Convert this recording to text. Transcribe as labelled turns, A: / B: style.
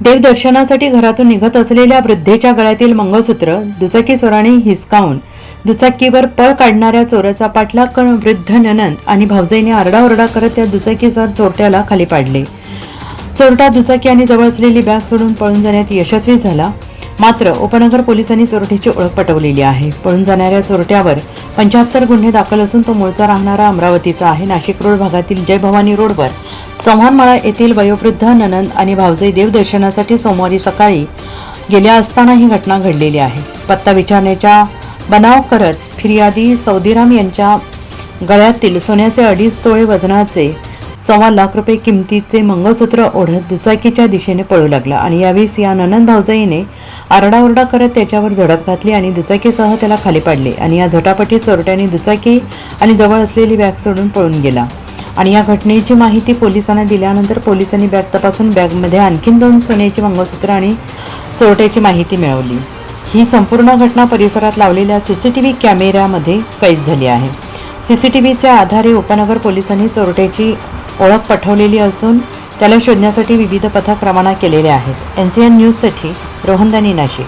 A: देवदर्शनासाठी घरातून निघत असलेल्या वृद्धेच्या गळ्यातील मंगळसूत्र दुचाकीस्वराने हिसकावून दुचाकीवर पळ काढणाऱ्या चोराचा पाठलाग करून वृद्ध ननंद आणि भाऊजाईने आरडाओरडा करत त्या दुचाकीस्वर चोरट्याला खाली पाडले. चोरटा दुचाकी आणि जवळ असलेली बॅग सोडून पळून जाण्यात यशस्वी झाला. मात्र उपनगर पोलिसांनी चोरटीची ओळख पटवलेली आहे. पळून जाणाऱ्या चोरट्यावर पंच्याहत्तर गुन्हे दाखल असून तो मूळचा राहणारा अमरावतीचा आहे. नाशिक रोड भागातील जय भवानी रोडवर चव्हाणमाळा येथील वयोवृद्ध ननंद आणि भावजाई देवदर्शनासाठी सोमवारी सकाळी गेल्या असताना ही घटना घडलेली आहे. पत्ता विचारण्याचा बनाव करत फिर्यादी सौदीराम यांच्या गळ्यातील सोन्याचे अडीच तोळे वजनाचे सव्वा लाख रुपये किमतीचे मंगळसूत्र ओढत दुचाकीच्या दिशेने पळू लागला आणि यावेळेस या ननंद भावजईने आरडाओरडा करत त्याच्यावर झडप घातली आणि दुचाकीसह त्याला खाली पाडले आणि या झटापटीत चोरट्याने दुचाकी आणि जवळ असलेली बॅग सोडून पळून गेला. आणि या घटनेची माहिती पोलिसांना दिल्यानंतर पोलिसांनी बॅग तपासून बॅगमध्ये आणखीन दोन सोन्याची मंगळसूत्र आणि चोरट्याची माहिती मिळवली. ही संपूर्ण घटना परिसरात लावलेल्या सी सी टी व्ही कॅमेऱ्यामध्ये कैद झाली आहे. सी सी टी व्हीच्या आधारे उपनगर पोलिसांनी चोरट्याची ओळख पठवलेली असून त्याला शोधण्यासाठी विविध पथक रवाना केलेले आहेत. एन सी एन न्यूजसाठी रोहनदानी नाशिक.